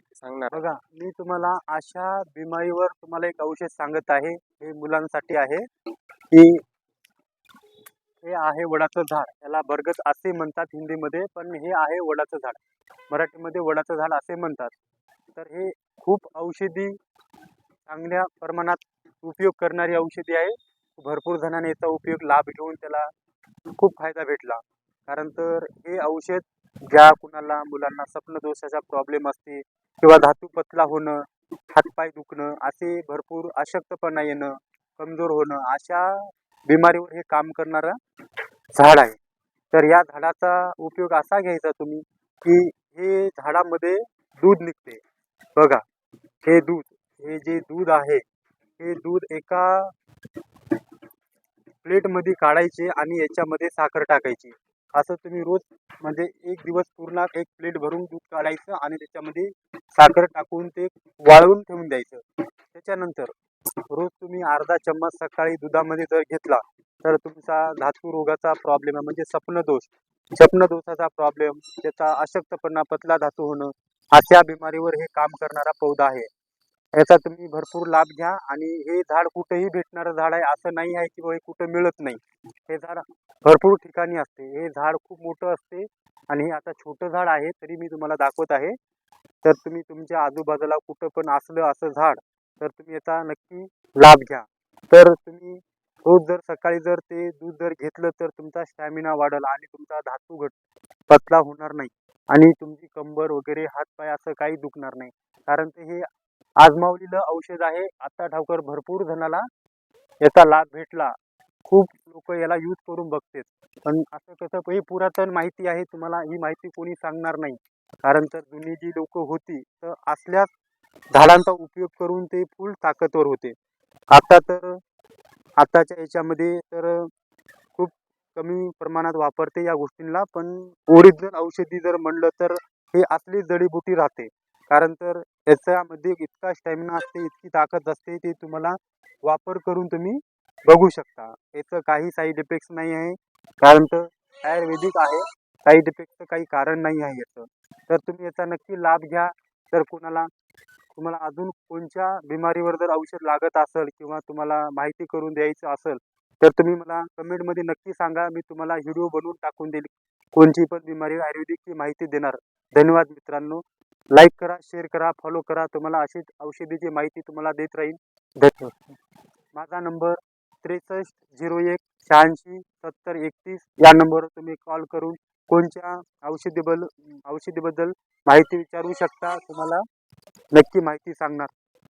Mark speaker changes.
Speaker 1: माहिती सांगणार.
Speaker 2: बघा मी तुम्हाला अशा बिमारीवर तुम्हाला एक औषध सांगत आहे. हे मुलांसाठी आहे. की हे आहे वडाचं झाड. याला बरगद असे म्हणतात हिंदीमध्ये पण हे आहे वडाचं झाड. मराठीमध्ये वडाचं झाड असे म्हणतात. तर हे खूप औषधी चांगल्या प्रमाणात उपयोग करणारी औषधी आहे. भरपूर जणांनी याचा उपयोग लाभ घेऊन त्याला खूप फायदा भेटला. कारण तर हे औषध ज्या कुणाला मुलांना स्वप्नदोषाचा प्रॉब्लेम असते किंवा धातू पतला होणं हातपाय दुखणं असे भरपूर अशक्तपणा येणं कमजोर होणं अशा बिमारीवर हे काम करणारं झाड आहे. तर या झाडाचा उपयोग असा घ्यायचा तुम्ही की हे झाडामध्ये दूध निघते. बघा हे दूध हे जे दूध आहे हे दूध एका प्लेटमध्ये काढायचे आणि याच्यामध्ये साखर टाकायची. असं तुम्ही रोज म्हणजे एक दिवस पूर्ण एक प्लेट भरून दूध काढायचं आणि त्याच्यामध्ये साखर टाकून ते वाळवून ठेवून द्यायचं. त्याच्यानंतर रोज तुम्ही अर्धा चम्मच सकाळी दुधामध्ये जर घेतला तर तुमचा धातू रोगाचा प्रॉब्लेम आहे. म्हणजे स्वप्नदोष स्वप्नदोषाचा प्रॉब्लेम त्याचा अशक्तपणा पतला धातू होणं अशा बिमारीवर हे काम करणारा पौधा आहे. याचा तुम्ही भरपूर लाभ घ्या आणि हे झाड कुठेही भेटणारं झाड आहे असं नाही आहे की हे कुठं मिळत नाही. हे झाड भरपूर ठिकाणी असते. हे झाड खूप मोठं असते आणि हे आता छोटं झाड आहे तरी मी तुम्हाला दाखवत आहे. तर तुम्ही तुमच्या आजूबाजूला कुठं पण असलं असं झाड तर तुम्ही याचा नक्की लाभ घ्या. तर तुम्ही रोज जर सकाळी जर ते दूध जर घेतलं तर तुमचा स्टॅमिना वाढेल आणि तुमचा धातू घट पतला होणार नाही. आणि तुमची कंबर वगैरे हातपाय असं काही दुखणार नाही. कारण ते हे आजमावलेलं औषध आहे. आता ठावकर भरपूर जणाला याचा लाभ भेटला. खूप लोक याला यूज करून बघतेत. पण असं कसं हे पुरातन माहिती आहे. तुम्हाला ही माहिती कोणी सांगणार नाही. कारण तर जुनी जी लोक होती तर असल्याच झाडांचा उपयोग करून ते फुल ताकदवर होते. आता तर आताच्या याच्यामध्ये तर खूप कमी प्रमाणात वापरते या गोष्टींना. पण ओरिजिनल औषधी जर म्हणलं तर हे असली जडीबुटी राहते. कारण तर याच्यामध्ये इतका स्टॅमिना असते इतकी ताकद असते ते तुम्हाला वापर करून तुम्ही बघू शकता. याचं काही साईड इफेक्ट्स नाही आहे. कारण तर आयुर्वेदिक आहे. साईड इफेक्टचं काही कारण नाही आहे याचं. तर तुम्ही याचा नक्की लाभ घ्या. तर कोणाला तुम्हाला अजून कोणत्या बिमारीवर जर औषध लागत असेल किंवा तुम्हाला माहिती करून द्यायचं असेल तर तुम्ही मला कमेंटमध्ये नक्की सांगा. मी तुम्हाला व्हिडिओ बनवून टाकून देईल. कोणची पण बिमारी आयुर्वेदिकची माहिती देणार. धन्यवाद मित्रांनो. लाईक करा शेअर करा फॉलो करा. तुम्हाला अशीच औषधीची माहिती तुम्हाला देत राहील. धन्यवाद माझा नंबर त्रेसष्ट झिरो एक शहाऐंशी सत्तर एकतीस या नंबरवर तुम्ही कॉल करून कोणत्या औषधीबद्दल औषधीबद्दल माहिती विचारू शकता? तुम्हाला नक्की माहिती सांगणार.